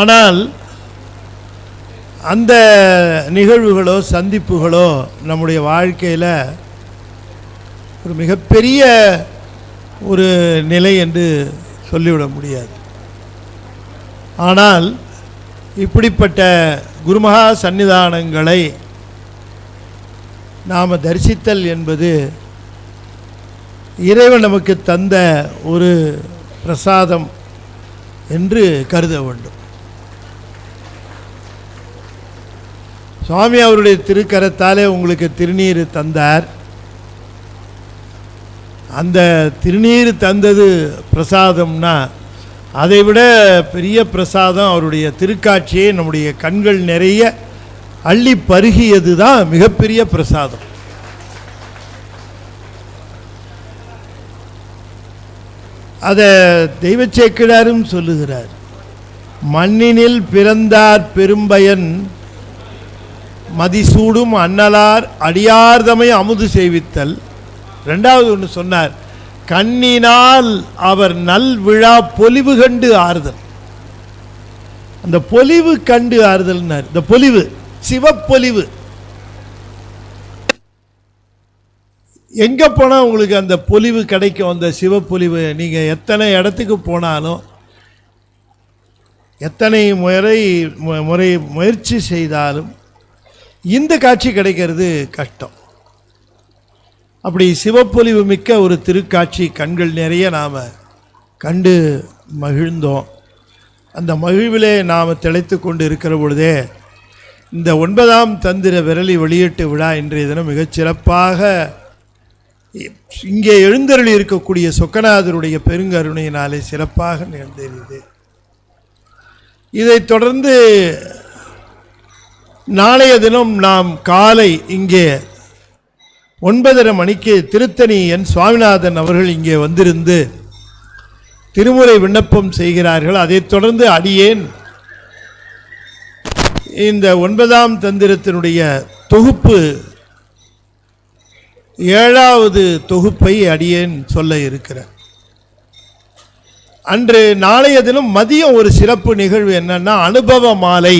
ஆனால் அந்த நிகழ்வுகளோ சந்திப்புகளோ நம்முடைய வாழ்க்கையில் ஒரு மிகப்பெரிய ஒரு நிலை என்று சொல்லிவிட முடியாது. ஆனால் இப்படிப்பட்ட குருமகா சன்னிதானங்களை நாம் தரிசித்தல் என்பது இறைவன் நமக்கு தந்த ஒரு பிரசாதம் என்று கருத வேண்டும். சுவாமி அவருடைய திருக்கரத்தாலே உங்களுக்கு திருநீர் தந்தார். அந்த திருநீர் தந்தது பிரசாதம்னா அதை விட பெரிய பிரசாதம் அவருடைய திருக்காட்சியை நம்முடைய கண்கள் நிறைய அள்ளி பருகியது தான் மிகப்பெரிய பிரசாதம். அதை தெய்வச்சேக்கிடாரும் சொல்லுகிறார் மண்ணினில் பிறந்தார் பெரும்பயன் மதிசூடும் அன்னலார் அடியார்தமை அமுது செய்வித்தல். ரெண்டாவது ஒன்று சொன்னார் கண்ணினால் அவர் நல் விழா பொலிவு கண்டு ஆறுதல். அந்த பொலிவு கண்டு ஆறுதல்னார். இந்த பொலிவு சிவப்பொலிவு. எங்க போனா உங்களுக்கு அந்த பொலிவு கிடைக்கும்? அந்த சிவப்பொலிவு நீங்க எத்தனை இடத்துக்கு போனாலும் எத்தனை முறை முறை முயற்சி செய்தாலும் இந்த காட்சி கிடைக்கிறது கஷ்டம். அப்படி சிவப்பொலிவு மிக்க ஒரு திருக்காட்சி கண்கள் நிறைய நாம் கண்டு மகிழ்ந்தோம். அந்த மகிழ்விலே நாம் திளைத்து கொண்டு இருக்கிற பொழுதே இந்த ஒன்பதாம் தந்திர விரலி வெளியீட்டு விழா இன்றைய தினம் மிகச் சிறப்பாக இங்கே எழுந்தருளி இருக்கக்கூடிய சொக்கநாதருடைய பெருங்கருணையினாலே சிறப்பாக நிகழ்ந்தேறியது. இதைத் தொடர்ந்து நாளைய தினம் நாம் காலை இங்கே ஒன்பதரை மணிக்கு திருத்தணி என் சுவாமிநாதன் அவர்கள் இங்கே வந்திருந்து திருமுறை விண்ணப்பம் செய்கிறார்கள். அதைத் தொடர்ந்து அடியேன். இந்த ஒன்பதாம் தந்திரத்தினுடைய தொகுப்பு ஏழாவது தொகுப்பை அடியேன் சொல்ல இருக்கிறேன் அன்று நாளைய தினம் மதியம் ஒரு சிறப்பு நிகழ்வு என்னன்னா அனுபவ மாலை.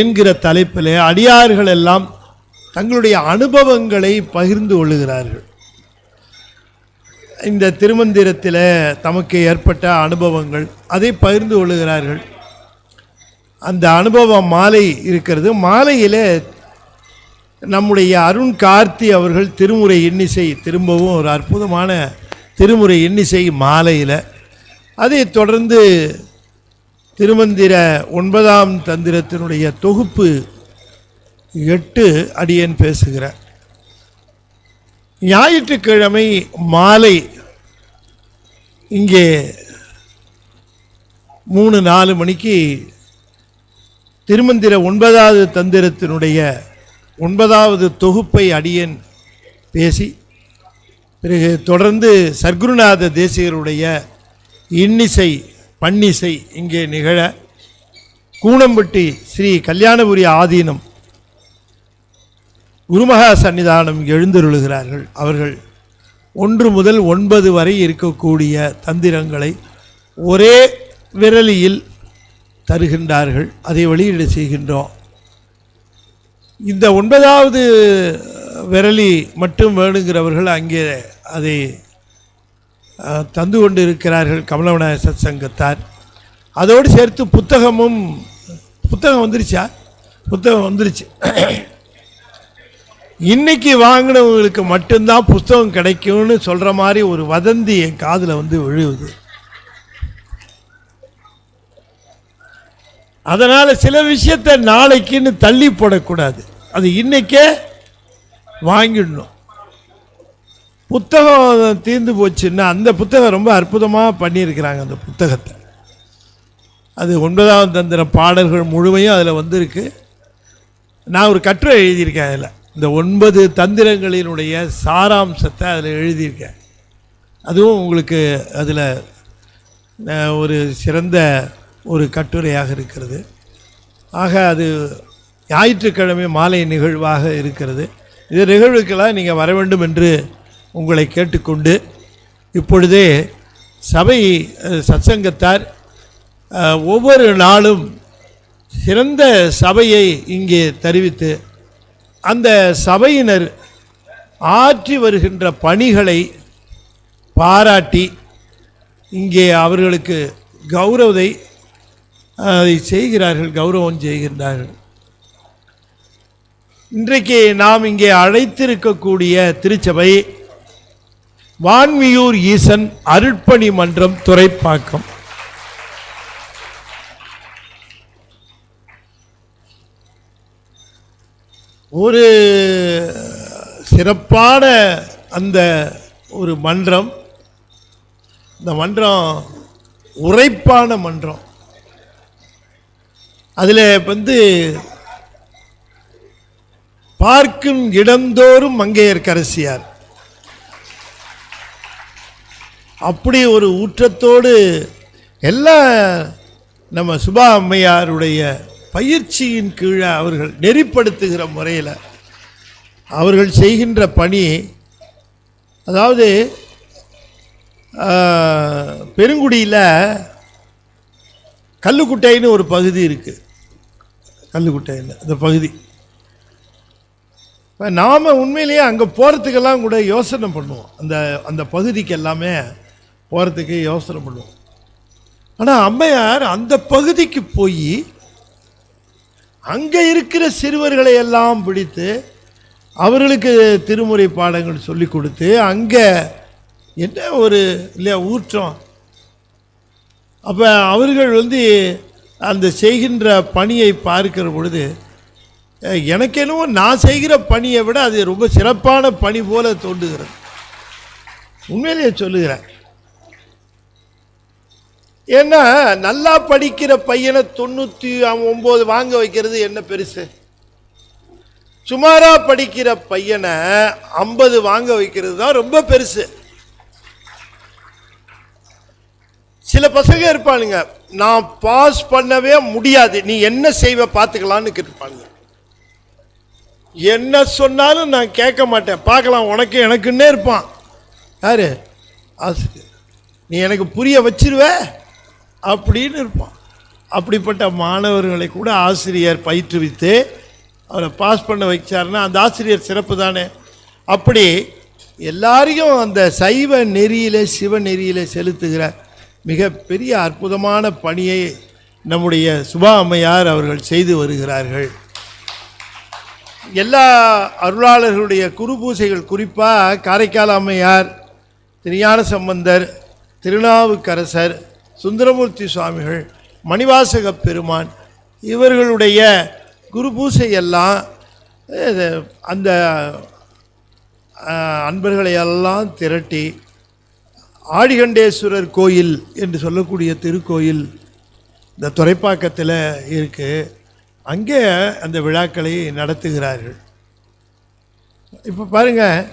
என்கிற தலைப்பில் அடியார்கள் எல்லாம் தங்களுடைய அனுபவங்களை பகிர்ந்து கொள்ளுகிறார்கள். இந்த திருமந்திரத்தில் தமக்கு ஏற்பட்ட அனுபவங்கள் அதை பகிர்ந்து கொள்ளுகிறார்கள். அந்த அனுபவ மாலை இருக்கிறது. மாலையில் நம்முடைய அருண் கார்த்தி அவர்கள் திருமுறை எண்ணிசை திரும்பவும் ஒரு அற்புதமான திருமுறை எண்ணிசை மாலையில். அதைத் தொடர்ந்து திருமந்திர ஒன்பதாம் தந்திரத்தினுடைய தொகுப்பு எட்டு அடியேன் பேசுகிறேன் ஞாயிற்றுக்கிழமை மாலை இங்கே மூணு நாலு மணிக்கு திருமந்திர ஒன்பதாவது தந்திரத்தினுடைய ஒன்பதாவது தொகுப்பை அடியேன் பேசி பிறகு தொடர்ந்து சர்க்குருநாத தேசிகருடைய இன்னிசை பன்னிசை இங்கே நிகழ கூனம்பட்டி ஸ்ரீ கல்யாணபுரி ஆதீனம் குருமகா சன்னிதானம் எழுந்தருளுகிறார்கள். அவர்கள் ஒன்று முதல் ஒன்பது வரை இருக்கக்கூடிய தந்திரங்களை ஒரே விரலியில் தருகின்றார்கள். அதை வெளியீடு செய்கின்றோம். இந்த ஒன்பதாவது விரலி மட்டும் வேணுங்கிறவர்கள் அங்கே அதை தந்து கொண்டு இருக்கிறார்கள் கமலவநாய சத் சங்கத்தார் அதோடு சேர்த்து புத்தகமும் புத்தகம் வந்துருச்சா? புத்தகம் வந்துருச்சு. இன்னைக்கு வாங்கினவங்களுக்கு மட்டும்தான் புஸ்தகம் கிடைக்கும்னு சொல்கிற மாதிரி ஒரு வதந்தி என் காதில் வந்து விழுவுது. அதனால் சில விஷயத்தை நாளைக்குன்னு தள்ளி போடக்கூடாது. அது இன்னைக்கே வாங்கிடணும். புத்தகம் தீர்ந்து போச்சுன்னா அந்த புத்தகம் ரொம்ப அற்புதமாக பண்ணியிருக்கிறாங்க அந்த புத்தகத்தை. அது ஒன்பதாம் தந்திர பாடல்கள் முழுமையும் அதில் வந்திருக்கு. நான் ஒரு கட்டுரை எழுதியிருக்கேன் அதில். இந்த ஒன்பது தந்திரங்களினுடைய சாராம்சத்தை அதில் எழுதியிருக்கேன். அதுவும் உங்களுக்கு அதில் ஒரு சிறந்த ஒரு கட்டுரையாக இருக்கிறது. ஆக அது ஞாயிற்றுக்கிழமை மாலை நிகழ்வாக இருக்கிறது. இது நிகழ்வுக்கெல்லாம் நீங்கள் வர வேண்டும் என்று உங்களை கேட்டுக்கொண்டு இப்பொழுதே சபை சத்சங்கத்தார் ஒவ்வொரு நாளும் சிறந்த சபையை இங்கே தெரிவித்து அந்த சபையினர் ஆற்றி வருகின்ற பணிகளை பாராட்டி இங்கே அவர்களுக்கு கௌரவத்தை அதை செய்கிறார்கள் கௌரவம் செய்கின்றார்கள். இன்றைக்கு நாம் இங்கே அழைத்திருக்கக்கூடிய திருச்சபை வான்மியூர் ஈசன் அருட்பணி மன்றம் துறைப்பாக்கம். ஒரு சிறப்பான அந்த ஒரு மன்றம். இந்த மன்றம் உரைப்பான மன்றம். அதில் வந்து பார்க்கும் இடந்தோறும் மங்கையர்கரசியார் அப்படி ஒரு ஊற்றத்தோடு எல்லா நம்ம சுபா அம்மையாருடைய பயிற்சியின் கீழே அவர்கள் நெறிப்படுத்துகிற முறையில் அவர்கள் செய்கின்ற பணி அதாவது பெருங்குடியில் கல்லுக்குட்டைன்னு ஒரு பகுதி இருக்குது கல்லுக்குட்டையில் அந்த பகுதி. இப்போ நாம் உண்மையிலேயே அங்கே போகிறதுக்கெல்லாம் கூட யோசனை பண்ணுவோம். அந்த அந்த பகுதிக்கு எல்லாமே போகிறதுக்கு யோசனை பண்ணுவோம். ஆனால் அம்மையார் அந்த பகுதிக்கு போய் அங்கே இருக்கிற சிறுவர்களை எல்லாம் பிடித்து அவர்களுக்கு திருமுறை பாடங்கள் சொல்லி கொடுத்து அங்கே என்ன ஒரு இல்லையா ஊற்றம். அப்போ அவர்கள் வந்து அந்த செய்கின்ற பணியை பார்க்கிற பொழுது அஹ், எனக்கு என்னவோ நான் செய்கிற பணியை விட அது ரொம்ப சிறப்பான பணி போல தோன்றுகிறது. உண்மையிலேயே சொல்லுகிறேன். ஏன்னா நல்லா படிக்கிற பையனை தொண்ணூற்றி ஒம்பது வாங்க வைக்கிறது என்ன பெருசு? சுமாராக படிக்கிற பையனை ஐம்பது வாங்க வைக்கிறது தான் ரொம்ப பெருசு. சில பசங்க இருப்பானுங்க நான் பாஸ் பண்ணவே முடியாது நீ என்ன செய்வ பார்த்துக்கலான்னு கேட்டுப்பாங்க. என்ன சொன்னாலும் நான் கேட்க மாட்டேன் பார்க்கலாம் உனக்கு எனக்குன்னே இருப்பான். யாரு? ஆசிரியர். நீ எனக்கு புரிய வச்சிருவ? அப்படின்னு இருப்பான். அப்படிப்பட்ட மாணவர்களை கூட ஆசிரியர் பயிற்றுவித்து அவரை பாஸ் பண்ண வைச்சாருன்னா அந்த ஆசிரியர் சிறப்பு தானே. அப்படி எல்லாரையும் அந்த சைவ நெறியிலே சிவ நெறியிலே செலுத்துகிற மிகப்பெரிய அற்புதமான பணியை நம்முடைய சுபா அம்மையார் அவர்கள் செய்து வருகிறார்கள். எல்லா அருளாளர்களுடைய குரு பூசைகள் குறிப்பாக காரைக்கால் அம்மையார் திருஞான சம்பந்தர் திருநாவுக்கரசர் சுந்தரமூர்த்தி சுவாமிகள் மணிவாசக பெருமான் இவர்களுடைய குரு பூசையெல்லாம் அந்த அன்பர்களையெல்லாம் திரட்டி ஆடிகண்டேஸ்வரர் கோயில் என்று சொல்லக்கூடிய திருக்கோயில் இந்த துறைப்பாக்கத்தில் இருக்குது அங்கே அந்த விழாக்களை நடத்துகிறார்கள். இப்போ பாருங்கள்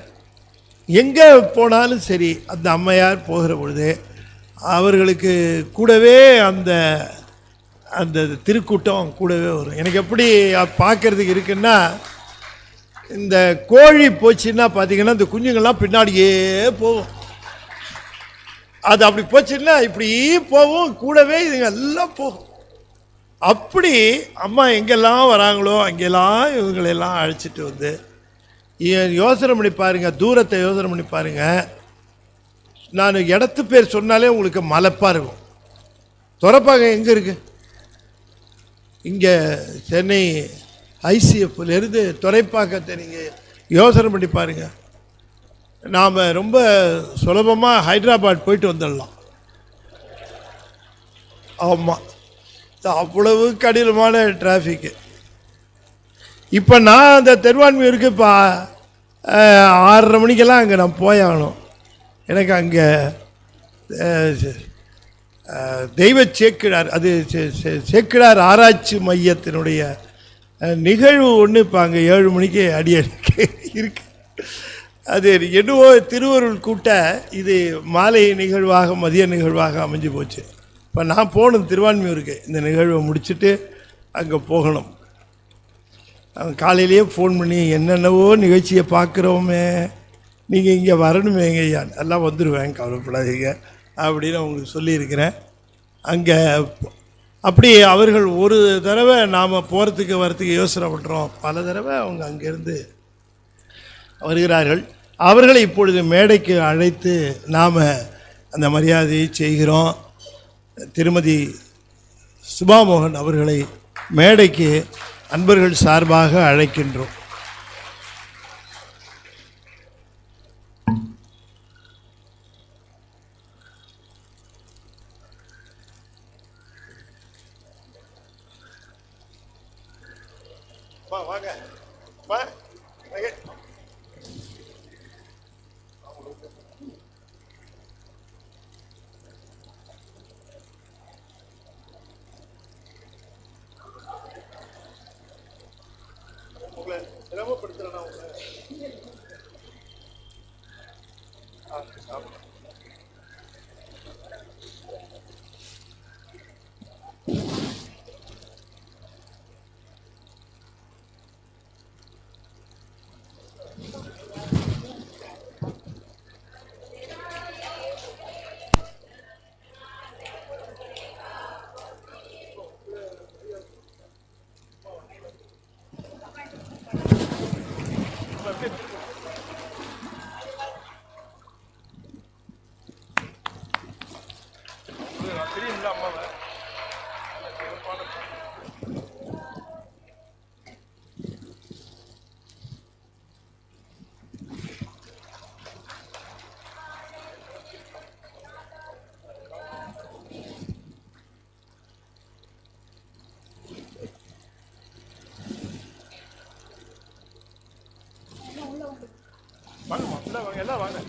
எங்கே போனாலும் சரி அந்த அம்மையார் போகிற பொழுது அவர்களுக்கு கூடவே அந்த அந்த திருக்கூட்டம் கூடவே வரும். எனக்கு எப்படி பார்க்கறதுக்கு இருக்குன்னா இந்த கோழி போச்சுன்னா பார்த்தீங்கன்னா இந்த குஞ்சுங்கள்லாம் பின்னாடியே போகும். அது அப்படி போச்சுன்னா இப்படி போகும் கூடவே இதுங்க எல்லாம் போகும். அப்படி அம்மா எங்கெல்லாம் வராங்களோ அங்கெல்லாம் இவங்களெல்லாம் அழைச்சிட்டு வந்து யோசனை பண்ணி பாருங்கள் தூரத்தை யோசனை பண்ணி பாருங்கள் நான் இடத்து பேர் சொன்னாலே உங்களுக்கு மலைப்பாக இருக்கும். துறப்பாங்க எங்கே இருக்கு? இங்கே சென்னை ஐசிஎஃப்லேருந்து துறைப்பாக்கத்தை நீங்கள் யோசனை பண்ணி பாருங்கள் நாம் ரொம்ப சுலபமாக ஹைதராபாத் போயிட்டு வந்துடலாம். ஆமாம் அவ்வளவு கடினமான டிராஃபிக்கு இப்போ நான் அந்த தெருவான்மையூருக்கு இப்போ ஆறரை மணிக்கெல்லாம் அங்கே நான் போயாகணும். எனக்கு அங்கே தெய்வ சேக்கிழார் அது சேக்கிழார் ஆராய்ச்சி மையத்தினுடைய நிகழ்வு ஒன்று இப்போ அங்கே ஏழு மணிக்கு அடியனுக்கு இருக்கு. அது என்னவோ திருவருள் கூட்ட இது மாலை நிகழ்வாக மதிய நிகழ்வாக அமைஞ்சு போச்சு. இப்போ நான் போகணும் திருவான்மையூருக்கு. இந்த நிகழ்வை முடிச்சுட்டு அங்கே போகணும். காலையிலேயே ஃபோன் பண்ணி என்னென்னவோ நிகழ்ச்சியை பார்க்குறோமே. நீங்கள் இங்கே வரணுமேங்க ஐயா. எல்லாம் வந்துடுவேன் கவலைப்படாதீங்க. அப்படின்னு அவங்களுக்கு சொல்லியிருக்கிறேன். அங்கே அப்படி அவர்கள் ஒரு தடவை நாம் போகிறதுக்கு வரத்துக்கு யோசனை பண்ணுறோம் பல தடவை அவங்க அங்கேருந்து வருகிறார்கள். அவர்களை இப்பொழுது மேடைக்கு அழைத்து நாம் அந்த மரியாதையை செய்கிறோம். திருமதி சுபாமோகன் அவர்களை மேடைக்கு அன்பர்கள் சார்பாக அழைக்கின்றோம் வாங்க உங்களை சிரமப்படுத்துறேன்னா உங்களை ஆ, வாங்கம்மா உள்ள வாங்க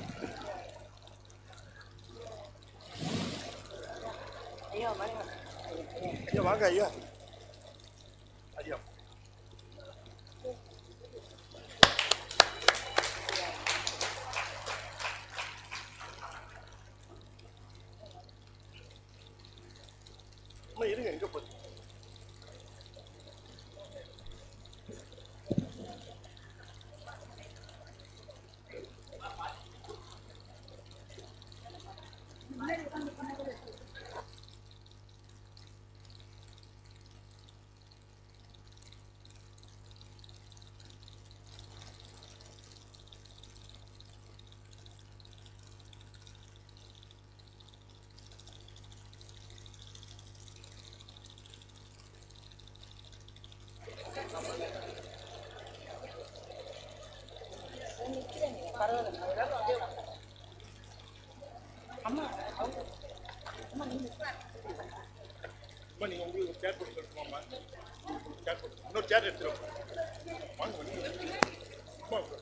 எல்லாம் வாங்க ஐயா வாங்க ஐயா ஐயா அம்மா இருங்க எங்க போகுது இன்னொரு சேர் எடுத்துருவோம் வாங்க.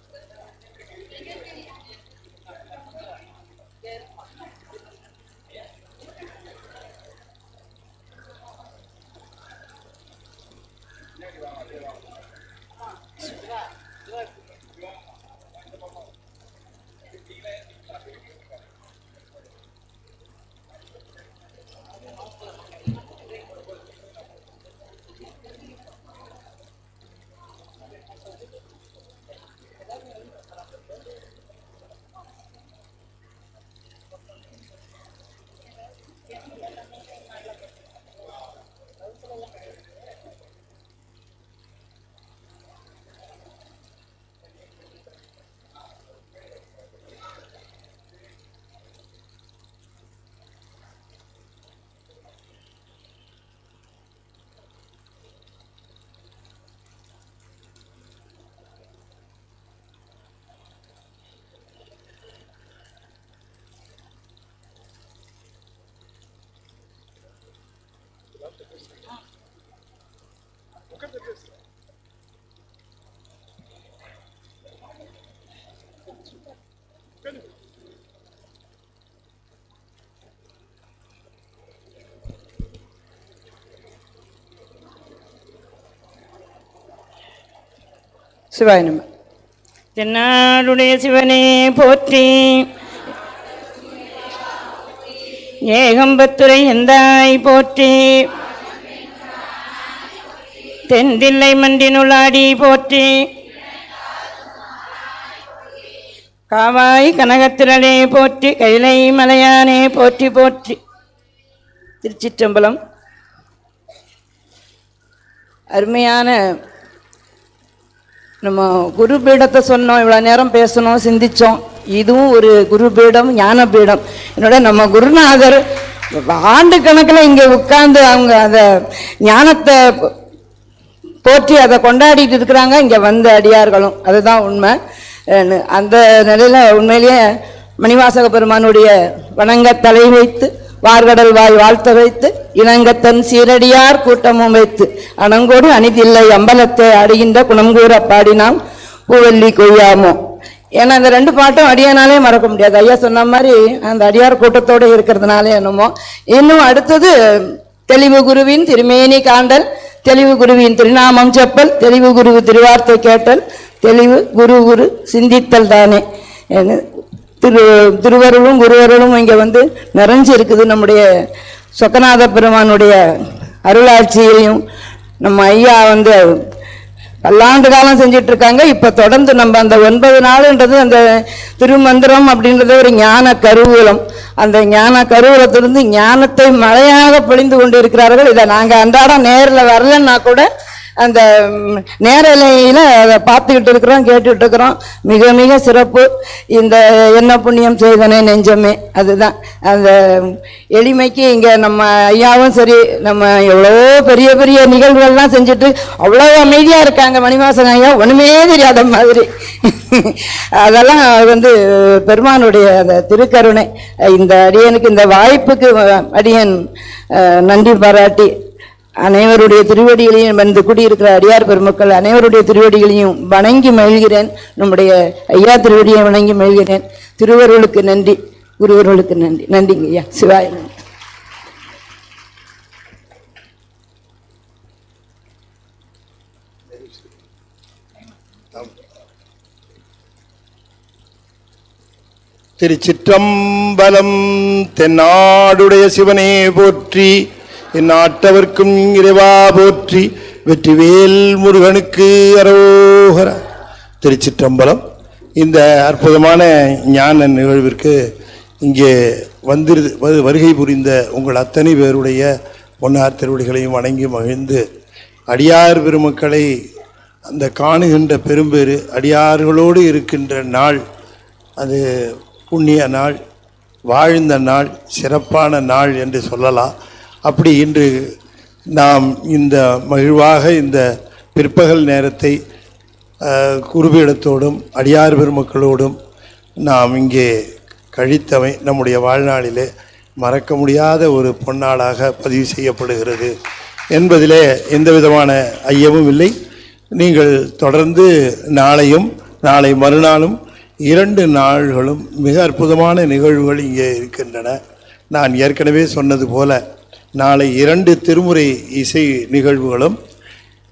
சிவாய நம. தென்னாடுடைய சிவனே போற்றி. ஏகம்பத்துரை எந்தாய் போற்றி. தென்தில்லை மண்டினுளாடி போற்றி. காவாய் கனகத்திரளே போற்றி கைலை மலையானே போற்றி போற்றி. திருச்சிற்றம்பலம். அருமையான நம்ம குரு பீடத்தை சொன்னோம் இவ்வளோ நேரம் பேசணும் சிந்திச்சோம். இதுவும் ஒரு குரு பீடம் ஞான பீடம் என்னோட நம்ம குருநாதர் ஆண்டு கணக்கில் இங்கே உட்கார்ந்து அவங்க அந்த ஞானத்தை போற்றி அதை கொண்டாடிட்டு இருக்கிறாங்க. இங்கே வந்த அடியார்களும். அதுதான் உண்மை. அந்த நிலையில் உண்மையிலேயே மணிவாசக பெருமானுடைய வணங்க தலை வைத்து வார்கடல் வாய் வாழ்த்த வைத்து இளங்கத்தன் சீரடியார் கூட்டமும் வைத்து அணங்கோடு அணிதில்லை அம்பலத்தை அடைகின்ற குணங்கூற பாடினாம் பூவல்லி கொய்யாமோ. ஏன்னா அந்த ரெண்டு பாட்டும் அடியானாலே மறக்க முடியாது. ஐயா சொன்ன மாதிரி அந்த அடியார் கூட்டத்தோடு இருக்கிறதுனாலே என்னமோ. இன்னும் அடுத்தது தெளிவு குருவின் திருமேனி காண்டல் தெளிவு குருவின் திருநாமம் செப்பல் தெளிவு குரு திருவார்த்தை கேட்டல் தெளிவு குரு குரு சிந்தித்தல் தானே. திரு திருவருளும் குருவருளும் இங்கே வந்து நிறைஞ்சு இருக்குது நம்முடைய சொக்கநாத பெருமானுடைய அருளாட்சியையும் நம்ம ஐயா வந்து பல்லாண்டு காலம் செஞ்சுட்டு இருக்காங்க இப்ப தொடர்ந்து நம்ம அந்த ஒன்பது நாளுன்றது அந்த திருமந்திரம் அப்படின்றது ஒரு ஞான கருவூலம். அந்த ஞான கருவூலத்திலிருந்து ஞானத்தை மழையாக பொழிந்து கொண்டு இருக்கிறார்கள் இதை நாங்க அன்றாடம் நேரில் வரலன்னா கூட அந்த நேரலையில் அதை பார்த்துக்கிட்டு இருக்கிறோம் கேட்டுக்கிட்டு இருக்கிறோம். மிக மிக சிறப்பு. இந்த என்ன புண்ணியம் செய்தனே நெஞ்சமே. அதுதான். அந்த எளிமைக்கு இங்கே நம்ம ஐயாவும் சரி நம்ம எவ்வளோ பெரிய பெரிய நிகழ்வுகள்லாம் செஞ்சுட்டு அவ்வளோ அமைதியாக இருக்காங்க மணிவாசன் ஐயா. ஒன்றுமே தெரியாத மாதிரி. அதெல்லாம் வந்து பெருமானுடைய அந்த திருக்கருணை. இந்த அடியனுக்கு இந்த வாய்ப்புக்கு அடியன் நன்றி பாராட்டி அனைவருடைய திருவடிகளையும் வந்து கூடியிருக்கிற அடியார் பெருமக்கள் அனைவருடைய திருவடிகளையும் வணங்கி மகிழ்கிறேன். நம்முடைய ஐயா திருவடியை வணங்கி மகிழ்கிறேன். திருவருளுக்கு நன்றி. குருவர்களுக்கு நன்றி. நன்றிங்க ஐயா. சிவாய நன்றி திருச்சிற்றம்பலம் தென்னாடுடைய சிவனே போற்றி இந்நாட்டவர்க்கும் இறைவா போற்றி வெற்றிவேல் முருகனுக்கு அரோகர. திருச்சிற்றம்பலம். இந்த அற்புதமான ஞான நிகழ்விற்கு இங்கே வந்திரு வரு- வருகை புரிந்த உங்கள் அத்தனை பேருடைய பொன்னார் திருவடிகளையும் வணங்கி மகிழ்ந்து அடியார் பெருமக்களை அந்த காணுகின்ற பெரும்பேறு அடியார்களோடு இருக்கின்ற நாள் அது புண்ணிய நாள் வாழ்ந்த நாள் சிறப்பான நாள் என்று சொல்லலாம். அப்படி இன்று நாம் இந்த மகிழ்வாக இந்த பிற்பகல் நேரத்தை குருபீடத்தோடும் அடியார் பெருமக்களோடும் நாம் இங்கே கழித்தவை நம்முடைய வாழ்நாளிலே மறக்க முடியாத ஒரு பொன்னாளாக பதிவு செய்யப்படுகிறது என்பதிலே எந்த விதமான ஐயமும் இல்லை. நீங்கள் தொடர்ந்து நாளையும் நாளை மறுநாளும் இரண்டு நாள்களும் மிக அற்புதமான நிகழ்வுகள் இங்கே இருக்கின்றன. நான் ஏற்கனவே சொன்னது போல நாளை இரண்டு திருமுறை இசை நிகழ்வுகளும்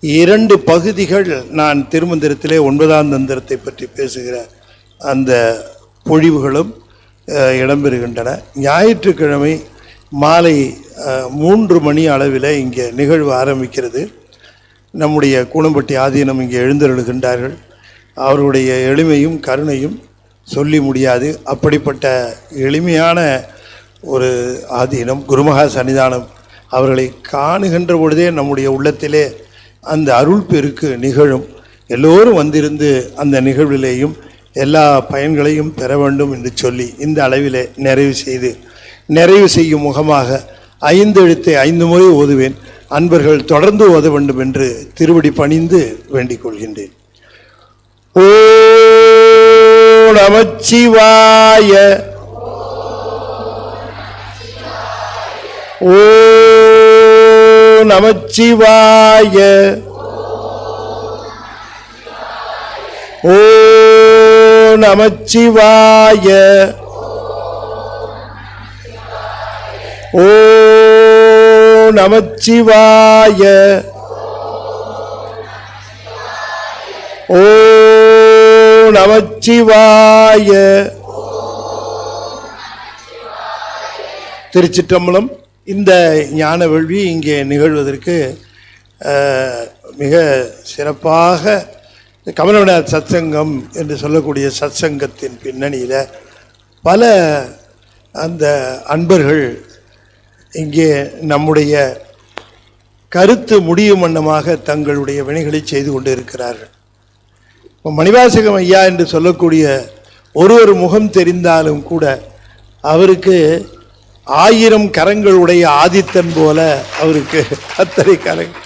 இரண்டு பகுதிகள் நான் திருமந்திரத்திலே ஒன்பதாம் தந்திரத்தை பற்றி பேசுகிற அந்த பொழிவுகளும் இடம்பெறுகின்றன. ஞாயிற்றுக்கிழமை மாலை மூன்று மணி அளவில் இங்கே நிகழ்வு ஆரம்பிக்கிறது. நம்முடைய கூணம்பட்டி ஆதீனம் இங்கே எழுந்தருளுகின்றார்கள். அவருடைய எளிமையும் கருணையும் சொல்லி முடியாது. அப்படிப்பட்ட எளிமையான ஒரு ஆதீனம் குருமகா சன்னிதானம் அவர்களை காணுகின்ற பொழுதே நம்முடைய உள்ளத்திலே அந்த அருள் பெருக்கு நிகழும். எல்லோரும் வந்திருந்து அந்த நிகழ்விலேயும் எல்லா பயன்களையும் பெற வேண்டும் என்று சொல்லி இந்த அளவிலே நிறைவு செய்து நிறைவு செய்யும் முகமாக ஐந்து எழுத்தை ஐந்து முறை ஓதுவேன். அன்பர்கள் தொடர்ந்து ஓத வேண்டும் என்று திருவடி பணிந்து வேண்டிக் கொள்கின்றேன். ஓ நமச்சிவாய ஓ நமச்சிவாய. ஓ நமச்சிவாய. ஓ நமச்சிவாய. ஓ நமச்சிவாய. திருச்சிற்றம்பலம். இந்த ஞான வேள்வி இங்கே நிகழ்வதற்கு மிக சிறப்பாக கமலநாத் சத்சங்கம் என்று சொல்லக்கூடிய சத்சங்கத்தின் பின்னணியில் பல அந்த அன்பர்கள் இங்கே நம்முடைய கருத்து முடியும் வண்ணமாக தங்களுடைய வினைகளை செய்து கொண்டு இருக்கிறார்கள் இப்போ மணிவாசகம் ஐயா என்று சொல்லக்கூடிய ஒரு ஒரு முகம் தெரிந்தாலும் கூட அவருக்கு ஆயிரம் கரங்களுடைய ஆதித்தன் போல அவருக்கு அத்தனை கரங்கள்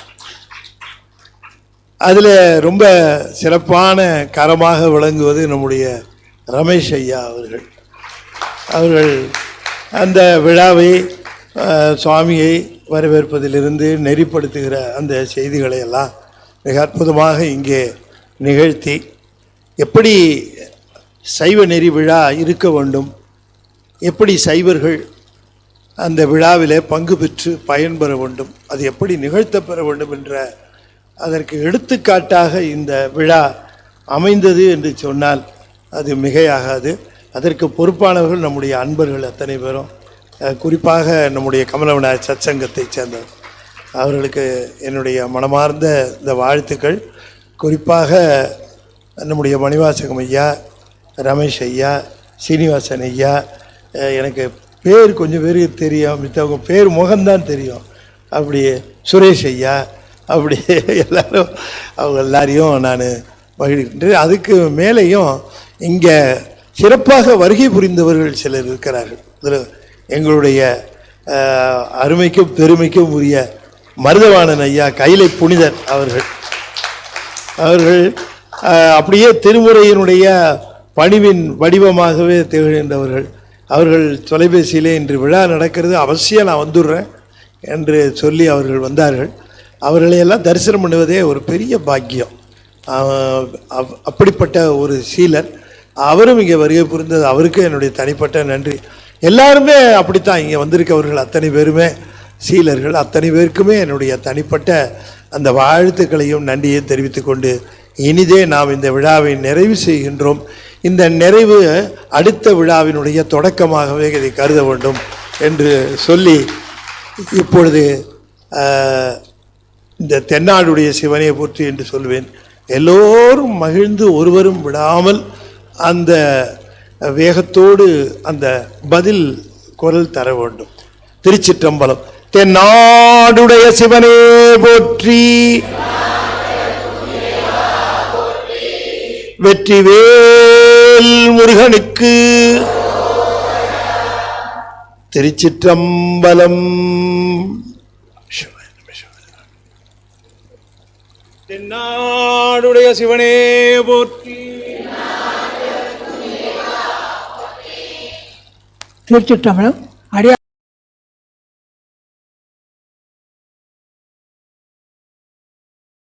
அதில் ரொம்ப சிறப்பான கரமாக விளங்குவது நம்முடைய ரமேஷ் ஐயா அவர்கள். அவர்கள் அந்த விழாவை சுவாமியை வரவேற்பதிலிருந்து நெறிப்படுத்துகிற அந்த செய்திகளை எல்லாம் மிக அற்புதமாக இங்கே நிகழ்த்தி எப்படி சைவ நெறி விழா இருக்க வேண்டும் எப்படி சைவர்கள் அந்த விழாவிலே பங்கு பெற்று பயன்பெற வேண்டும். அது எப்படி நிகழ்த்தப்பெற வேண்டும் என்ற அதற்கு எடுத்துக்காட்டாக இந்த விழா அமைந்தது என்று சொன்னால் அது மிகையாகாது. அதற்கு பொறுப்பானவர்கள் நம்முடைய அன்பர்கள் அத்தனை பேரும். குறிப்பாக நம்முடைய கமலவனார் சச்சங்கத்தைச் சேர்ந்தவர். அவர்களுக்கு என்னுடைய மனமார்ந்த இந்த வாழ்த்துக்கள். குறிப்பாக நம்முடைய மணிவாசகம் ஐயா ரமேஷ் ஐயா சீனிவாசன் ஐயா எனக்கு பேர் கொஞ்சம் பேருக்கு தெரியும் மித்தவங்க பேர் முகம்தான் தெரியும். அப்படியே சுரேஷ் ஐயா அப்படி எல்லாரும் அவங்க எல்லாரையும் நான் மகிழ்கின்றேன். அதுக்கு மேலேயும் இங்கே சிறப்பாக வருகை புரிந்தவர்கள் சிலர் இருக்கிறார்கள். இதில் எங்களுடைய அருமைக்கும் பெருமைக்கும் உரிய மருதவாணன் ஐயா கைலை புனிதர் அவர்கள். அவர்கள் அப்படியே திருமுறையினுடைய பணிவின் வடிவமாகவே திகழ்கின்றவர்கள். அவர்கள் தொலைபேசியிலே இன்று விழா நடக்கிறது. அவசியம் நான் வந்துடுறேன் என்று சொல்லி அவர்கள் வந்தார்கள். அவர்களையெல்லாம் தரிசனம் பண்ணுவதே ஒரு பெரிய பாக்கியம். அப்படிப்பட்ட ஒரு சீலர். அவரும் இங்கே வருகை புரிந்தது. அவருக்கு என்னுடைய தனிப்பட்ட நன்றி. எல்லாருமே அப்படித்தான் இங்கே வந்திருக்கவர்கள். அத்தனை பேருமே சீலர்கள். அத்தனை பேருக்குமே என்னுடைய தனிப்பட்ட அந்த வாழ்த்துக்களையும் நன்றியையும் தெரிவித்துக்கொண்டு இனிதே நாம் இந்த விழாவை நிறைவு செய்கின்றோம். இந்த நிறைவு அடுத்த விழாவினுடைய தொடக்கமாகவே இதை கருத வேண்டும் என்று சொல்லி இப்பொழுது இந்த தென்னாடுடைய சிவனையை போற்றி என்று சொல்வேன். எல்லோரும் மகிழ்ந்து ஒருவரும் விடாமல் அந்த வேகத்தோடு அந்த பதில் குரல் தர வேண்டும். திருச்சிற்றம்பலம் தென்னாடுடைய சிவனே போற்றி. வெற்றிவேல் முருகனுக்கு. திருச்சிற்றம்பலம். தென்னாடுடைய சிவனே போற்றி. திருச்சிற்றம்பலம்.